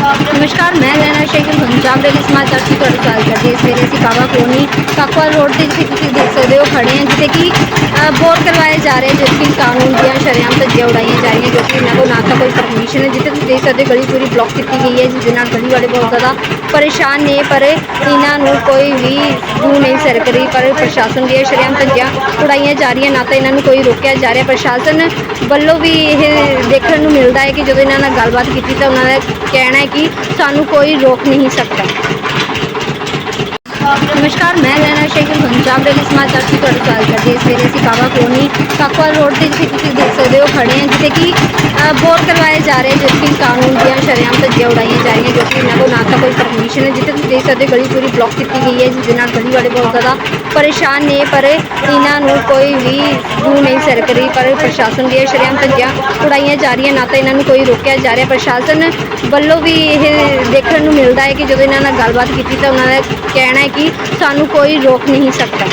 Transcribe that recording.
ਨਮਸਕਾਰ, ਮੈਂ ਲੈਣਾ ਸ਼ੇਖਰ ਪੰਜਾਬ ਦੇ ਸਮਾਚਾਰ ਦੀ ਤੁਹਾਡਾ ਸਵਾਗਤ ਕਰਦੀ ਹਾਂ। ਸਵੇਰੇ ਅਸੀਂ ਕਾਵਾ ਕੋਨੀ ਕਾਕਵਾਲ ਰੋਡ ਤੇ ਜਿੱਥੇ ਤੁਸੀਂ ਦੇਖ ਸਕਦੇ ਹੋ ਖੜੇ ਹਾਂ, ਜਿੱਥੇ ਕਿ ਬੋਰ ਕਰਵਾਏ ਜਾ ਰਹੇ ਜੋ ਕਿ ਕਾਨੂੰਨ ਦੀਆਂ ਸ਼ਰੇਆਮ ਧੱਜੀਆਂ ਉਡਾਈਆਂ ਜਾ ਰਹੀਆਂ, ਜੋ ਕਿ ਇਹਨਾਂ ਕੋਲ ਨਾ ਤਾਂ ਕੋਈ ਪਰਮਿਸ਼ਨ ਹੈ, ਜਿੱਥੇ ਤੁਸੀਂ ਦੇਖ ਸਕਦੇ ਹੋ ਗਲੀ ਪੂਰੀ ਬਲੌਕ ਕੀਤੀ ਗਈ ਹੈ ਜਿਸ ਦੇ ਨਾਲ ਗਲੀ ਵਾਲੇ ਬਹੁਤ ਜ਼ਿਆਦਾ ਪਰੇਸ਼ਾਨ ਨੇ, ਪਰ ਇਹਨਾਂ ਨੂੰ ਕੋਈ ਵੀ ਦੂ ਨਹੀਂ ਸਰਕਰੀ ਪਰ ਪ੍ਰਸ਼ਾਸਨ ਦੀਆਂ ਸ਼ਰੇਆਮ ਧੱਜੀਆਂ ਉਡਾਈਆਂ ਜਾ ਰਹੀਆਂ, ਨਾ ਤਾਂ ਇਹਨਾਂ ਨੂੰ ਕੋਈ ਰੋਕਿਆ ਜਾ ਰਿਹਾ। ਪ੍ਰਸ਼ਾਸਨ ਵੱਲੋਂ ਵੀ ਇਹ ਦੇਖਣ ਨੂੰ ਮਿਲਦਾ ਹੈ ਕਿ ਜਦੋਂ ਇਹਨਾਂ ਨਾਲ ਗੱਲਬਾਤ ਕੀਤੀ ਤਾਂ ਉਹਨਾਂ ਦਾ ਕਹਿਣਾ ਹੈ ਕਿ ਸਾਨੂੰ ਕੋਈ ਰੋਕ ਨਹੀਂ ਸਕਦਾ। ਨਮਸਕਾਰ, ਮੈਂ ਲੈਣਾ ਸ਼ੇਖਰ ਪੰਜਾਬ ਦੇ ਸਮਾਚਾਰ ਦੀ ਤੁਹਾਡਾ ਸਵਾਗਤ ਕਰਦੀ ਹਾਂ ਸਵੇਰੇ ਅਸੀਂ ਕਾਵਾ ਕੋਨੀ ਕਾਕਵਾਲ ਰੋਡ ਤੇ ਜਿੱਥੇ ਤੁਸੀਂ ਦੇਖ ਸਕਦੇ ਹੋ ਖੜੇ ਹਾਂ, ਜਿੱਥੇ ਕਿ ਬੋਰ ਕਰਵਾਏ ਜਾ ਰਹੇ ਜੋ ਕਿ ਕਾਨੂੰਨ ਦੀਆਂ ਸ਼ਰੇਆਮ ਧੱਜੀਆਂ ਉਡਾਈਆਂ ਜਾ ਰਹੀਆਂ ਜੋ ਕਿ ਇਹਨਾਂ ਕੋਲ ਤਾਂ ਕੋਈ ਪਰਮਿਸ਼ਨ ਹੈ। ਜਿੱਥੇ ਤੁਸੀਂ ਦੇਖ ਸਕਦੇ ਹੋ, ਗਲੀ ਪੂਰੀ ਬਲੌਕ ਕੀਤੀ ਗਈ ਹੈ। ਜਿਸ ਦੇ ਨਾਲ ਗਲੀ ਵਾਲੇ ਬਹੁਤ ਜ਼ਿਆਦਾ ਪਰੇਸ਼ਾਨ ਨੇ, ਪਰ ਇਹਨਾਂ ਨੂੰ ਕੋਈ ਵੀ ਦੂ ਨਹੀਂ ਸਰਕ ਰਹੀ। ਪਰ ਪ੍ਰਸ਼ਾਸਨ ਦੀਆਂ ਸ਼ਰੇਆਮ ਧੱਜੀਆਂ ਉਡਾਈਆਂ ਜਾ ਰਹੀਆਂ। ਨਾ ਤਾਂ ਇਹਨਾਂ ਨੂੰ ਕੋਈ ਰੋਕਿਆ ਜਾ ਰਿਹਾ। ਪ੍ਰਸ਼ਾਸਨ ਵੱਲੋਂ ਵੀ ਇਹ ਦੇਖਣ ਨੂੰ ਮਿਲਦਾ ਹੈ ਕਿ ਜਦੋਂ ਇਹਨਾਂ ਨਾਲ ਗੱਲਬਾਤ ਕੀਤੀ ਤਾਂ ਉਹਨਾਂ ਦਾ ਕਹਿਣਾ ਹੈ ਕਿ ਸਾਨੂੰ ਕੋਈ ਰੋਕ ਨਹੀਂ ਸਕਦਾ।